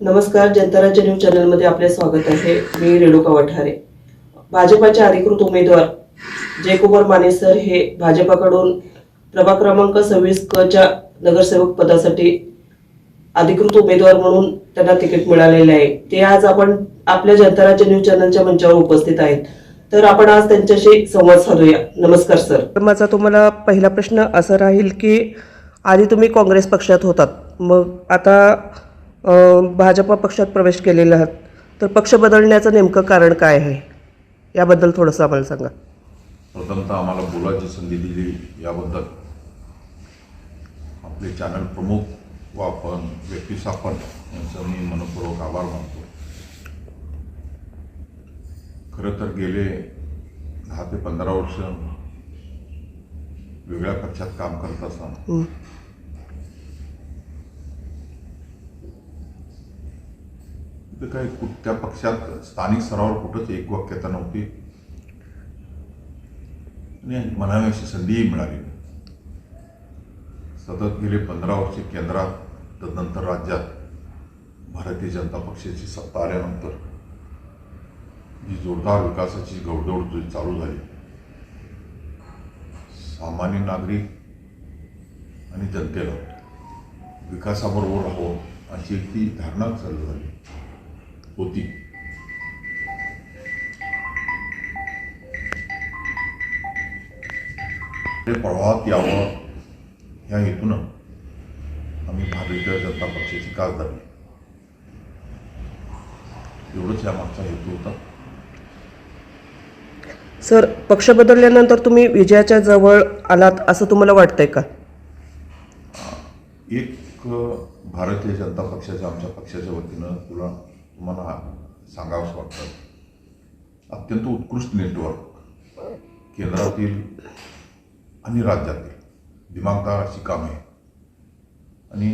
नमस्कार जनता राज्य न्यूज चॅनलमध्ये आपले स्वागत आहे. मी रेणुका वठारे. भाजपाचे अधिकृत उमेदवार जयकुमार माने सर हे भाजपाकडून प्रभाग क्रमांक सव्वीस क च्या नगरसेवक पदासाठी अधिकृत उमेदवार म्हणून त्यांना तिकीट मिळालेले आहे. ते आज आपण आपल्या जनता राज्य न्यूज चॅनलच्या मंचावर उपस्थित आहेत. तर आपण आज त्यांच्याशी संवाद साधूया. नमस्कार सर. माझा तुम्हाला पहिला प्रश्न असा राहील की आधी तुम्ही काँग्रेस पक्षात होतात. मग आता भाजपा पक्षात प्रवेश केलेला आहात. तर पक्ष बदलण्याचं नेमकं कारण काय आहे? याबद्दल थोडंसं आम्हाला सांगा. प्रथमतः आम्हाला बोलायची संधी दिली याबद्दल. आपले चॅनल प्रमुख व आपण व्यक्ती यांचं मी मनपूर्वक आभार मानतो. खरं तर गेले दहा ते पंधरा वर्ष वेगळ्या पक्षात काम करत असताना तिथं काही कुठ- त्या पक्षात स्थानिक स्तरावर कुठंच एकवाक्यता नव्हती. आणि म्हणावी अशी संधीही मिळाली सतत गेले पंधरा वर्षे केंद्रात तदनंतर राज्यात भारतीय जनता पक्षाची सत्ता आल्यानंतर जी जोरदार विकासाची गौडदौड जी चालू झाली सामान्य नागरिक आणि जनतेला विकासाबरोबर हवं अशी एक ती धारणा चालू झाली. होती. प्रवाहात यावं ह्या हेतूनं आम्ही भारतीय जनता पक्षाची कास धरली. एवढंच यामागचा हेतू होता. सर पक्ष बदलल्यानंतर तुम्ही विजयाच्या जवळ आलात असं तुम्हाला वाटतंय का? एक भारतीय जनता पक्षाच्या आमच्या पक्षाच्या वतीनं तुला तुम्हाला सांगावंसं वाटतं. अत्यंत उत्कृष्ट नेटवर्क केंद्रातील आणि राज्यातील दिमागदार अशी कामे आणि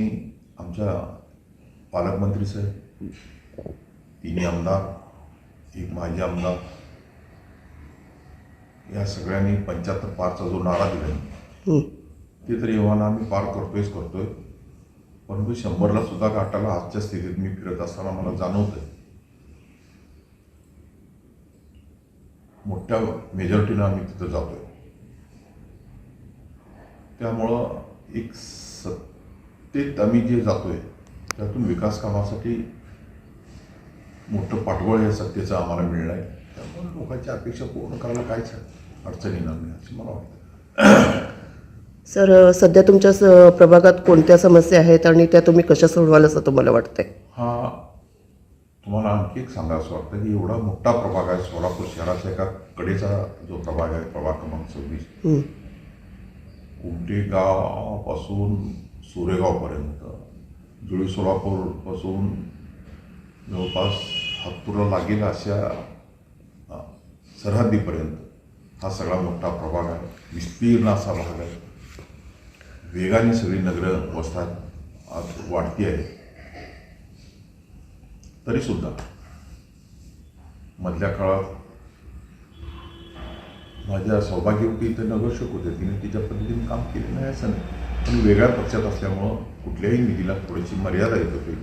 आमच्या पालकमंत्री साहेब तिन्ही आमदार एक माजी आमदार या सगळ्यांनी पंच्याहत्तर पारचा जो नारा दिला. ते तरी एव्हाना आम्ही पार करतोयच करतोय. परंतु शंभरला सुद्धा घाटाला आजच्या स्थितीत मी फिरत असताना मला जाणवतंय. मोठ्या मेजॉरिटीनं आम्ही तिथं जातोय. त्यामुळं एक सत्तेत आम्ही जे जातोय त्यातून विकास कामासाठी मोठं पाठबळ या सत्तेचं आम्हाला मिळलं आहे. त्यामुळे लोकांची अपेक्षा पूर्ण करायला काहीच अडचण येणार नाही असं मला वाटतं सर सध्या तुमच्या स- प्रभागात कोणत्या समस्या आहेत आणि त्या तुम्ही कशा सोडवाल असं तुम्हाला वाटतंय? हा तुम्हाला आणखी एक सांगायचं वाटतं की एवढा मोठा प्रभाग आहे सोलापूर शहराच्या एका कडेचा जो प्रभाग आहे प्रभाग क्रमांक सव्वीस. हं. कुमटे गावापासून सुरेगावपर्यंत. जुळी सोलापूरपासून जवळपास हातूरला लागेल अशा अ, सरहद्दीपर्यंत हा सगळा मोठा प्रभाग आहे. विस्तीर्ण असा भाग आहे. वेगाने सगळी नगरं वस्तात आज वाढती आहे तरीसुद्धा मधल्या काळात माझ्या सौभाग्यवती इथे नगरसेवक होते. तिने तिच्या पद्धतीने काम केले नाही असं नाही. पण वेगळ्या पक्षात असल्यामुळं कुठल्याही निधीला थोडीशी मर्यादा येत होती.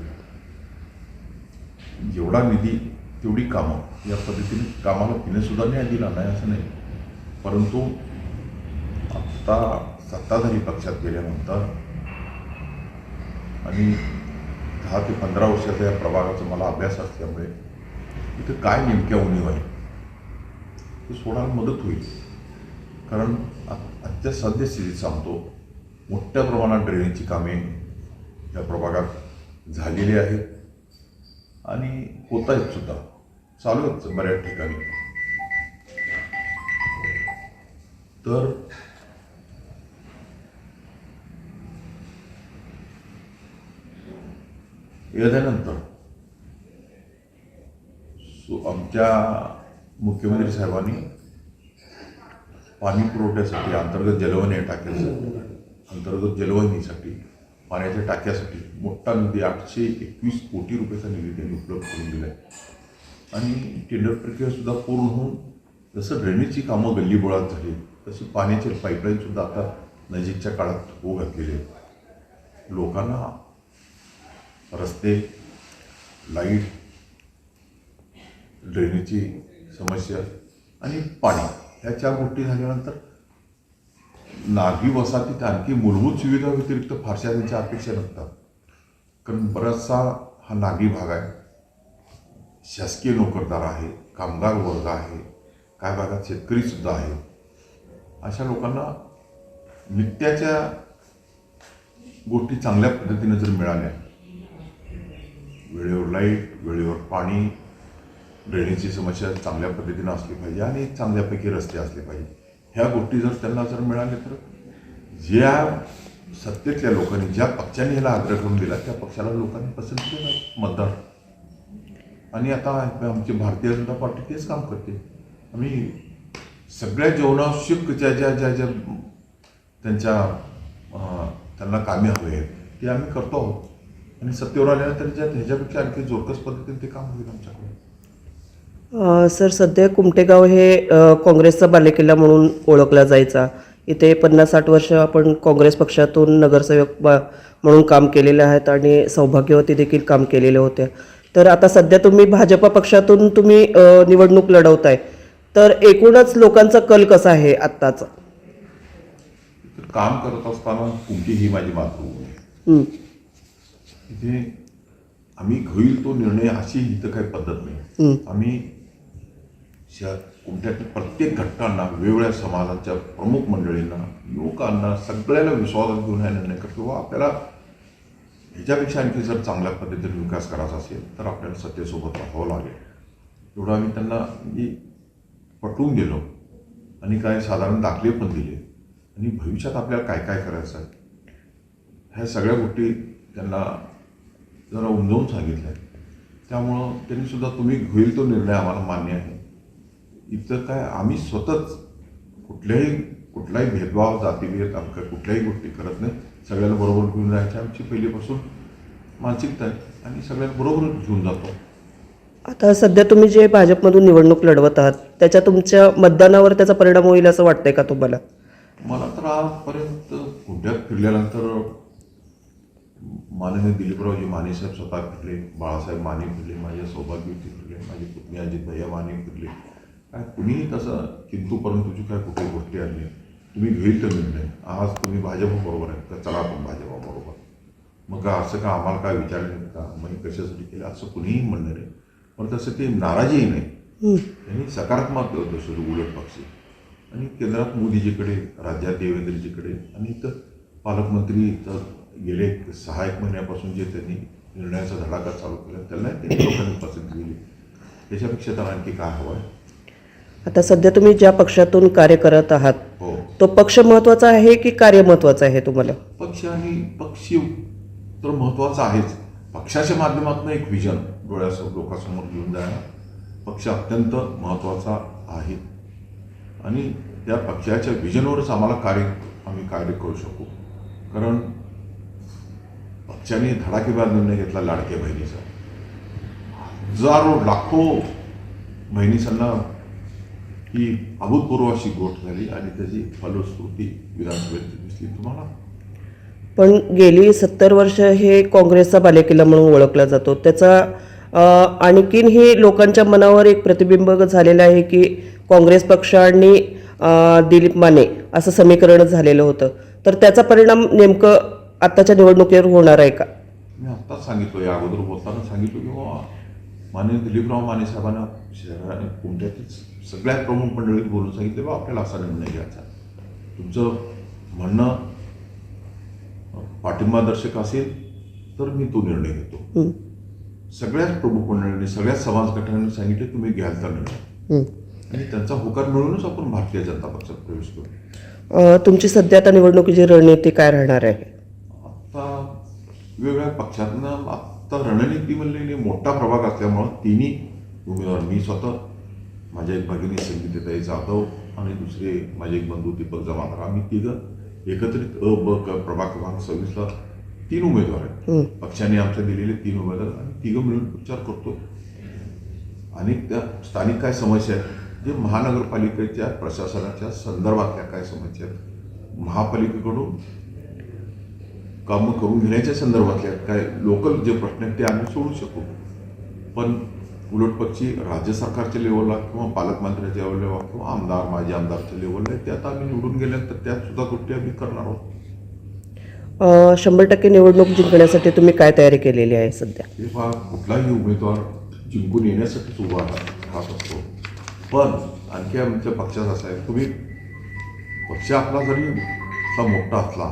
जेवढा निधी तेवढी कामं या पद्धतीने कामाला तिने सुद्धा न्याय दिला नाही असं नाही. परंतु आत्ता सत्ताधारी पक्षात गेल्यानंतर आणि दहा ते पंधरा वर्षाचा या प्रभागाचा मला अभ्यास असल्यामुळे इथं काय नेमक्या उणीव आहे ते सोडायला मदत होईल. कारण आ- आजच्या सद्यस्थितीत सांगतो मोठ्या प्रमाणात ड्रेनेजची कामे या प्रभागात झालेली आहेत. आणि होत आहेत सुद्धा. चालू आहेत बऱ्याच ठिकाणी. तर याच्यानंतर सो आमच्या मुख्यमंत्री साहेबांनी पाणी पुरवठ्यासाठी अंतर्गत जलवणी टाक्यासाठी अंतर्गत जलवहिनीसाठी पाण्याच्या टाक्यासाठी मोठा निधी आठशे एकवीस कोटी रुपयाचा निधी त्यांनी उपलब्ध करून दिला आहे आणि टेंडर प्रक्रियासुद्धा पूर्ण होऊन जसं ड्रेनेजची कामं गल्लीबोळात झाली तशी पाण्याचे पाईपलाईनसुद्धा आता नजीकच्या काळात होऊ घातलेले आहेत. लोकांना रस्ते लाइट ड्रेनेजची समस्या आणि पाणी ह्या चार गोष्टी झाल्यानंतर नागरी वसाहतीत आणखी मूलभूत सुविधा व्यतिरिक्त फारशा त्यांच्या अपेक्षा नसतात. कारण बराचसा हा नागरी भाग आहे. शासकीय नोकरदार आहे कामगार वर्ग आहे काय भागात शेतकरीसुद्धा आहे. अशा लोकांना नित्याच्या गोष्टी चांगल्या पद्धतीने जर मिळाल्या वेळेवर लाइट वेळेवर पाणी ड्रेनेजची समस्या चांगल्या पद्धतीनं असली पाहिजे आणि चांगल्यापैकी रस्ते असले पाहिजे. ह्या गोष्टी जर त्यांना जर मिळाल्या तर ज्या सत्तेतल्या लोकांनी ज्या पक्षाने ह्याला आग्रह करून दिला त्या पक्षाला लोकांनी पसंत केलं मतदार आणि आता आमची भारतीय जनता पार्टी तेच काम करते. आम्ही सगळ्या जीवनावश्यक ज्या ज्या ज्या ज्या त्यांच्या त्यांना कामे हवे आहेत ते आम्ही करतो आहोत. आणि सत्तेवर आल्यानंतर ज्या ह्याच्यापेक्षा आणखी जोरकस पद्धतीने ते काम होईल आमच्याकडे. सर सध्या कुमटेगाव हे काँग्रेसचा बालेकिल्ला म्हणून ओळखला जायचा. इथे पन्नास साठ वर्ष आपण काँग्रेस पक्षातून नगरसेवक म्हणून काम केलेले आहेत आणि सौभाग्यवती देखील काम केलेले होते. तर आता सध्या तुम्ही भाजपा पक्षातून तुम्ही निवडणूक लढवताय. तर एकूणच लोकांचा कल कसा आहे आत्ताचा? काम करत असताना कुमटी ही माझी मातृभूमी इथे आम्ही घेईल तो निर्णय अशी इथं काही पद्धत नाही. आम्ही कुमट्यातील प्रत्येक घटकांना वेगवेगळ्या समाजाच्या प्रमुख मंडळींना युवकांना सगळ्याला विश्वासात घेऊन हा निर्णय करतो. व आपल्याला ह्याच्यापेक्षा आणखी जर चांगल्या पद्धतीने विकास करायचा असेल तर आपल्याला सत्तेसोबत राहावं लागेल. एवढं आम्ही त्यांना म्हणजे पटवून गेलो आणि काय साधारण दाखले पण दिले. आणि भविष्यात आपल्याला काय काय करायचं आहे? ह्या सगळ्या गोष्टी त्यांना जरा उमजवून सांगितल्या. त्यामुळं त्यांनी सुद्धा तुम्ही होईल तो निर्णय आम्हाला मान्य आहे. इथं काय आम्ही स्वतःच कुठल्याही कुठलाही भेदभाव जातीभेद आमच्या कुठल्याही गोष्टी करत नाही. सगळ्यांना बरोबर घेऊन जायची आमची पहिलीपासून मानसिकता आहे आणि सगळ्यांना बरोबर घेऊन जातो. आता सध्या तुम्ही जे भाजपमधून निवडणूक लढवत आहात त्याच्या तुमच्या मतदानावर त्याचा परिणाम होईल असं वाटतंय का तुम्हाला? मला तर आजपर्यंत कुंड्यात फिरल्यानंतर माननीय दिलीपरावजी माने साहेब स्वतः फिरले बाळासाहेब माने फिरले माझे सौभाग्यवती फिरले माझी पुतणी अजित भैया माने फिरले काय कुणीही तसं किंतू परंतुची काय कुठे गोष्टी आणली तुम्ही घेईल तर निर्णय. आज तुम्ही भाजपबरोबर आहे तर चला आपण भाजपाबरोबर मग का असं का आम्हाला काय विचारलं नाही का? मग कशासाठी केलं? असं कुणीही म्हणणार आहे पण तसं ते नाराजीही नाही. त्यांनी सकारात्मक दर्शवलं उलट पक्षी. आणि केंद्रात मोदीजीकडे राज्यात देवेंद्रजीकडे आणि इथं पालकमंत्री इथं गेले सहा एक महिन्यापासून जे त्यांनी निर्णयाचा धडाका चालू केला त्यांना ते लोकांनी पसंत केली त्याच्यापेक्षा तर आणखी काय हवं आहे? आता सध्या तुम्ही ज्या पक्षातून कार्य करत आहात हो. तो पक्ष महत्त्वाचा आहे की कार्य महत्वाचं आहे तुम्हाला? पक्ष आणि पक्षी तर महत्त्वाचा आहेच. पक्षाच्या माध्यमातून एक विजन डोळ्यासमोर लोकांसमोर घेऊन जाणं पक्ष अत्यंत महत्त्वाचा आहे. आणि त्या पक्षाच्या विजनवरच आम्हाला कार्य आम्ही कार्य करू शकू. कारण पक्षाने धडाकेबाज निर्णय घेतला लाडक्या बहिणीचा. हजारो लाखो बहिणीसांना ही अभूतपूर्व अशी गोष्ट झाली आणि त्याची फलस्फूर्ती विधानसभेत दिसली. तुम्हाला? पण गेली सत्तर वर्ष हे काँग्रेसचा बालेकिल्ला म्हणून ओळखला जातो. त्याचा आणखीन हे लोकांच्या मनावर एक प्रतिबिंब झालेलं आहे की काँग्रेस पक्षाने दिलीप माने असं समीकरण झालेलं होतं. तर त्याचा परिणाम नेमकं आत्ताच्या निवडणुकीवर होणार आहे का? मी आत्ताच सांगितलं या अगोदर बोलताना सांगितलं की बाबा माननीय दिलीपराव माने साहेबांना शहराने कोणत्याच सगळ्यात प्रमुख मंडळीत बोलून सांगितले बाबा आपल्याला असा निर्णय घ्यायचा तुमचं म्हणणं पाठिंबादर्शक असेल तर मी तो निर्णय घेतो. सगळ्याच प्रमुख मंडळींनी सगळ्याच समाज गटांनी सांगितले तुम्ही घ्याल तर निर्णय. आणि त्यांचा होकार मिळूनच आपण भारतीय जनता पक्षात प्रवेश करू. तुमची सध्या आता निवडणुकीची रणनीती काय राहणार आहे? वेगवेगळ्या पक्षातनं आत्ता रणनीती म्हणलेली मोठा प्रभाग असल्यामुळं तिन्ही उमेदवार मी स्वतः माझ्या एक भगिनी संगीताई जाधव आणि दुसरे माझे एक बंधू दीपक जमादार आम्ही तिघं एकत्रित अ ब क प्रभाग क्रमांक सव्वीसला तीन उमेदवार आहेत. पक्षाने आमच्या दिलेले तीन उमेदवार आणि तिघं मिळून विचार करतो. आणि त्या स्थानिक काय समस्या आहेत? जे महानगरपालिकेच्या प्रशासनाच्या संदर्भातल्या काय समस्या आहेत? महापालिकेकडून कामं करून घेण्याच्या संदर्भातल्या काय लोकल जे प्रश्न आहेत ते आम्ही सोडू शकू. पण उलटपक्षी राज्य सरकारच्या लेवलला किंवा पालकमंत्र्याच्या लेवलला किंवा आमदार माजी आमदारच्या लेवलला ते आता आम्ही निवडून गेल्यानंतर त्यात सुद्धा गोष्टी आम्ही करणार आहोत. शंभर टक्के निवडणूक जिंकण्यासाठी तुम्ही काय तयारी केलेली आहे सध्या? तेव्हा कुठलाही उमेदवार जिंकून येण्यासाठीच उभा राहत असतो. पण आणखी आमच्या पक्षात असं आहे तुम्ही पक्ष आपला जरी मोठा असला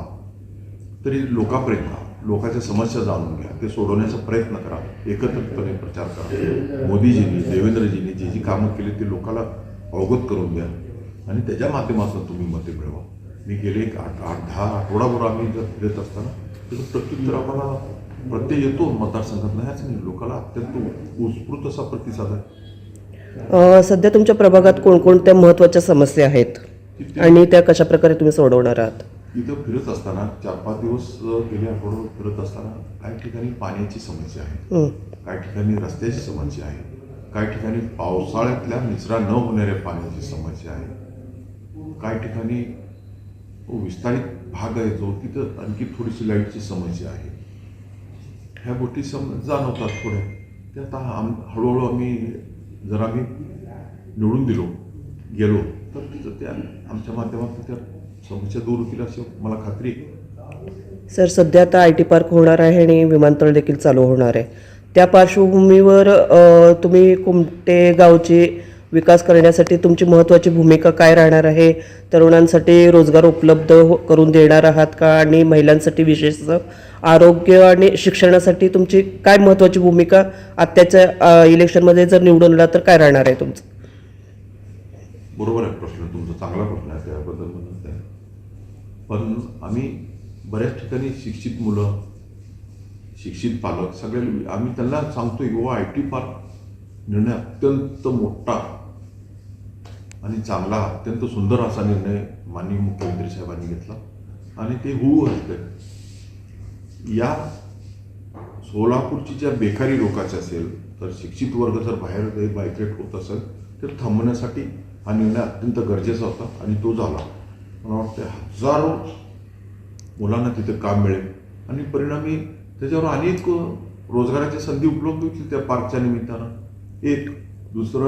तरी लोकांपर्यंत. लोकांच्या समस्या जाणून घ्या ते सोडवण्याचा प्रयत्न करा एकत्रितपणे प्रचार करा. मोदीजींनी देवेंद्रजींनी जे जी कामं केली ते लोकांना अवगत करून द्या. आणि त्याच्या माध्यमातून तुम्ही मते मिळवा. मी गेले एक आठ आठ दहा आठवडाभर आम्ही जर फिरत असताना त्याचं प्रत्युत्तर आम्हाला प्रत्यय येतो मतदारसंघात नाहीच नाही लोकांना अत्यंत उत्स्फूर्त असा प्रतिसाद आहे. सध्या तुमच्या प्रभागात कोणकोणत्या महत्त्वाच्या समस्या आहेत? आणि त्या कशा प्रकारे तुम्ही सोडवणार आहात? इथं फिरत असताना चार पाच दिवस गेले आठवडा फिरत असताना काही ठिकाणी पाण्याची समस्या आहे. काही ठिकाणी रस्त्याची समस्या आहे. काही ठिकाणी पावसाळ्यातल्या निचरा न होणाऱ्या पाण्याची समस्या आहे. काही ठिकाणी विस्तारित भाग आहे जो तिथं आणखी थोडीशी लाईटची समस्या आहे. ह्या गोष्टी सम जाणवतात थोड्या. ते आता आम हळूहळू आम्ही जर आम्ही निवडून दिलो गेलो तर तिथं त्या आमच्या माध्यमातून त्या समस्या दूर होतील अशी मला खात्री आहे. सर सध्या आता आय टी पार्क होणार आहे आणि विमानतळ देखील चालू होणार आहे. त्या पार्श्वभूमीवर तुम्ही कुमटे गावची विकास करण्यासाठी तुमची महत्त्वाची भूमिका काय राहणार आहे? तरुणांसाठी रोजगार उपलब्ध हो- करून देणार आहात का? आणि महिलांसाठी विशेष आरोग्य आणि शिक्षणासाठी तुमची काय महत्त्वाची भूमिका? आत्ताच्या इलेक्शनमध्ये जर निवडून आला तर काय राहणार आहे तुमचं? बरोबर आहे प्रश्न. तुमचा चांगला प्रश्न आहे त्याबद्दल. पण आम्ही बऱ्याच ठिकाणी शिक्षित मुलं शिक्षित पालक सगळे आम्ही त्यांना सांगतो युवा आय टी पार्क निर्णय अत्यंत मोठा आणि चांगला अत्यंत सुंदर असा निर्णय माननीय मुख्यमंत्री साहेबांनी घेतला. आणि ते होऊ असते. या सोलापूरची ज्या बेकारी लोकांची असेल तर शिक्षित वर्ग जर बाहेर बायक्रेट होत असेल तर थांबवण्यासाठी हा निर्णय अत्यंत गरजेचा होता आणि तो झाला. मला वाटतं हजारो मुलांना तिथे काम मिळेल. आणि परिणामी त्याच्यावर अनेक रोजगाराच्या संधी उपलब्ध होतील त्या पार्कच्या निमित्तानं. एक दुसरं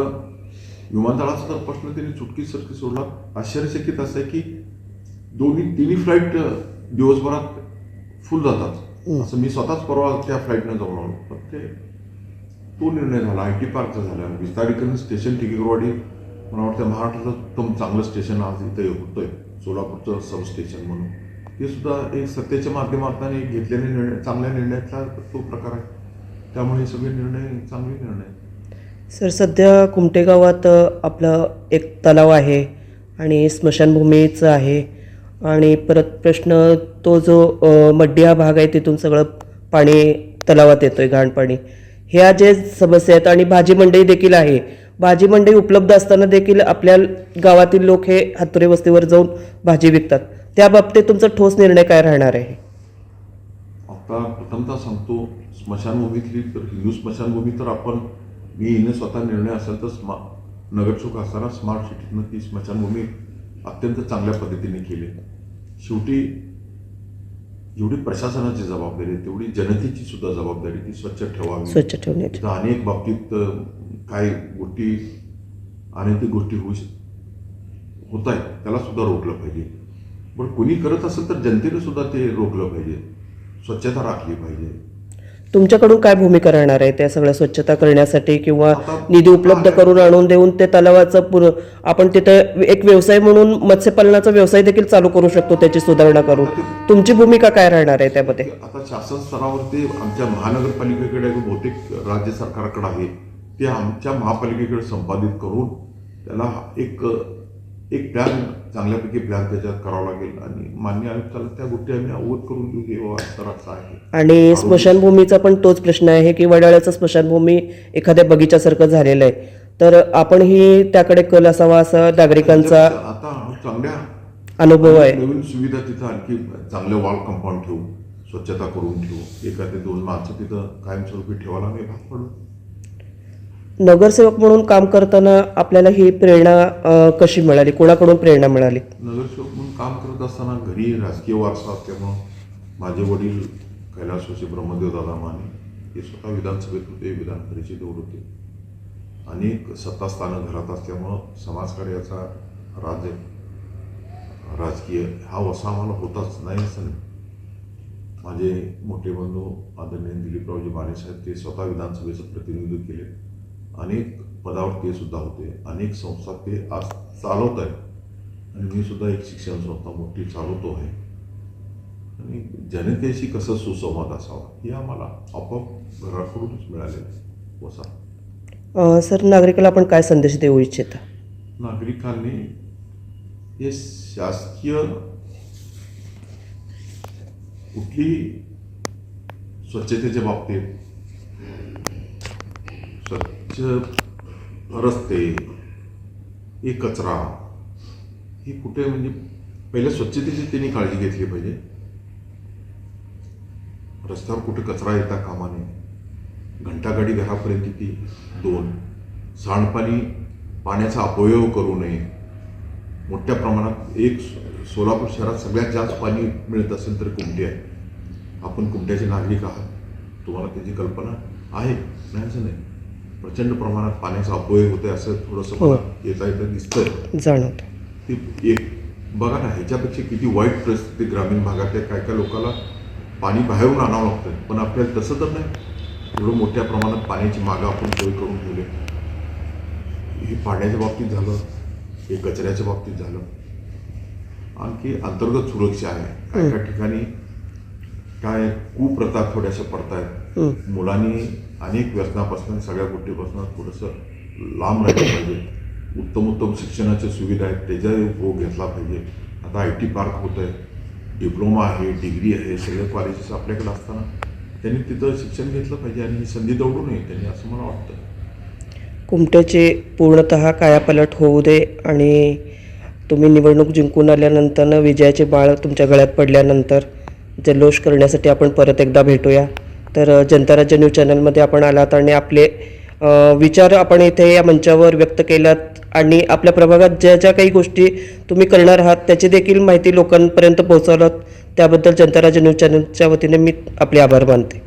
विमानतळाचा तर प्रश्न त्यांनी चुटकीसरकी सोडला. आश्चर्यचकित असं आहे की दोन्ही तिन्ही फ्लाईट दिवसभरात फुल जातात. असं मी स्वतःच परवा त्या फ्लाईटनं जाऊन आलो. पण ते तो निर्णय झाला. आय टी पार्कचा झाला. विस्तारीकरण स्टेशन टिकेकरवाडी मला वाटतं महाराष्ट्राचं उत्तम चांगलं स्टेशन आज इथं होतंय सोलापूरचं सब स्टेशन म्हणून. ते सुद्धा एक सत्तेच्या माध्यमातून एक घेतलेले निर्णय चांगल्या निर्णयातला तो प्रकार आहे. त्यामुळे सगळे निर्णय चांगले निर्णय सर सध्या कुमटे गावात आपलं एक तलाव आहे आणि स्मशानभूमीचं आहे. आणि परत प्रश्न तो जो मड्डी हा भाग आहे तिथून सगळं पाणी तलावात येतोय घाण पाणी. ह्या जे समस्या आहेत आणि भाजी मंडई देखील आहे भाजी मंडई उपलब्ध असताना देखील आपल्या गावातील लोक हे हातुरे वस्तीवर जाऊन भाजी विकतात. त्या बाबतीत तुमचा ठोस निर्णय काय राहणार आहे? आता प्रथमतः सांगतो स्मशानभूमीतली तर हिंदू स्मशानभूमी तर आपण मी हिने स्वतः निर्णय असेल तर स्मा नगरचूक असताना स्मार्ट सिटीतनं ती स्मशानभूमी अत्यंत चांगल्या पद्धतीने केली. शेवटी जेवढी प्रशासनाची जबाबदारी आहे तेवढी जनतेची सुद्धा जबाबदारी ती स्वच्छ ठेवावी. स्वच्छ ठेवण्याची. अनेक बाबतीत काही गोष्टी अनैतिक गोष्टी होऊ होत आहेत त्याला सुद्धा रोखलं पाहिजे. पण कोणी करत असेल तर जनतेने सुद्धा ते रोखलं पाहिजे. स्वच्छता राखली पाहिजे. तुमच्याकडून काय भूमिका राहणार आहे? त्या सगळ्या स्वच्छता करण्यासाठी किंवा निधी उपलब्ध करून आणून देऊन ते तलावाचं पुर आपण तिथे एक व्यवसाय म्हणून मत्स्यपालनाचा व्यवसाय देखील चालू करू शकतो त्याची सुधारणा करून. तुमची भूमिका काय राहणार आहे त्यामध्ये? आता शासन स्तरावर ते आमच्या महानगरपालिकेकडे बहुतेक राज्य सरकारकडे आहे. ते आमच्या महापालिकेकडे संपादित करून त्याला एक एक प्लॅन चांगल्यापैकी प्लॅन त्याच्यात करावा लागेल. आणि मान्य आयुक्ताला त्या गोष्टी आम्ही अवगत करून देऊ हे असं आहे. आणि स्मशानभूमीचा पण तोच प्रश्न आहे की वडाळ्याचं स्मशानभूमी एखाद्या बगीच्यासारखं झालेलं आहे. तर आपणही त्याकडे कल असावा असा नागरिकांचा आता चांगल्या अनुभव आहे. नवीन सुविधा तिथं आणखी चांगलं वॉल कंपाऊंड ठेवू स्वच्छता करून ठेवू. एखादे दोन माणसं तिथं कायमस्वरूपी ठेवायला आम्ही भाग पडू. नगरसेवक म्हणून काम करताना आपल्याला ही प्रेरणा अ, कशी मिळाली? कोणाकडून प्रेरणा मिळाली? नगरसेवक म्हणून काम करत असताना घरी राजकीय वारसा असल्यामुळं माझे वडील कैलासवासी ब्रह्मदेव दादा माने हे स्वतः विधानसभेत होते विधान परिषदेवर होते. अनेक सत्तास्थानं घरात असल्यामुळं समाजकार्याचा राज राजकीय हा वसा आम्हाला होताच नाही असं नाही. माझे मोठे बंधू आदरणीय दिलीपरावजी माने साहेब ते स्वतः विधानसभेचं प्रतिनिधित्व केले. अनेक पदावर ते सुद्धा होते अनेक संस्था ते आज चालवत आहेत. आणि मी सुद्धा एक शिक्षण संस्था मोठी चालवतो आहे. आणि जनतेशी कसं सुसंवाद असावा हे आम्हाला आपोआप घराकडूनच मिळालेलं आहे वसा सर नागरिकाला आपण काय संदेश देऊ इच्छिता? नागरिकांनी हे शासकीय कुठली स्वच्छतेच्या बाबतीत रस्ते ही कचरा हे कुठे म्हणजे पहिल्या स्वच्छतेची त्यांनी काळजी घेतली पाहिजे. रस्त्यावर कुठे कचरा येता कामाने घंटागाडी घरापर्यंत ती दोन. सांडपाणी पाण्याचा अपव्यय करू नये. मोठ्या प्रमाणात एक सोलापूर शहरात सगळ्यात जास्त पाणी मिळत असेल तर कुमटे आहे. आपण कुमट्याचे नागरिक आहात. तुम्हाला त्याची कल्पना आहे? नाही असं नाही. प्रचंड प्रमाणात पाण्याचा अपव्यय होते असं थोडंसं हो. मला येता येतं दिसतंय. जाणवतं ते एक बघा ना ह्याच्यापेक्षा किती वाईट परिस्थिती ग्रामीण भागातल्या काय काय लोकांना पाणी बाहेरून आणावं लागतं पण आपल्याला तसं तर नाही. एवढं मोठ्या प्रमाणात पाण्याची मागं आपण सोय करून ठेवले. हे पाण्याच्या बाबतीत झालं हे कचऱ्याच्या बाबतीत झालं. आणखी अंतर्गत सुरक्षा आहे. काय काय ठिकाणी काय कुप्रथा थोड्याशा पडतायत. हं. मुलांनी अनेक व्यसनापासून सगळ्या गोष्टीपासून थोडंसं लांब राहिलं पाहिजे. उत्तम उत्तम शिक्षणाच्या सुविधा आहेत त्याचाही उपभोग घेतला पाहिजे. आता आय टी पार्क होत आहे डिप्लोमा आहे डिग्री आहे सगळे कॉलेजेस आपल्याकडे असताना त्यांनी तिथं शिक्षण घेतलं पाहिजे आणि ही संधी दौडू नये त्यांनी असं मला वाटतं. कुमट्याचे पूर्णतः कायापलट होऊ दे आणि तुम्ही निवडणूक जिंकून आल्यानंतर विजयाचे बाळ तुमच्या गळ्यात पडल्यानंतर जल्लोष करण्यासाठी आपण परत एकदा भेटूया. तर जनता राज्य न्यूज चॅनलमध्ये आपण आलात आणि आपले विचार आपण इथे या मंचावर व्यक्त केलात आणि आपल्या प्रभागात ज्या ज्या काही गोष्टी तुम्ही करणार आहात त्याची देखील माहिती लोकांपर्यंत पोहोचवलात. त्याबद्दल जनता राज्य न्यूज चॅनलच्या वतीने मी आपले आभार मानते.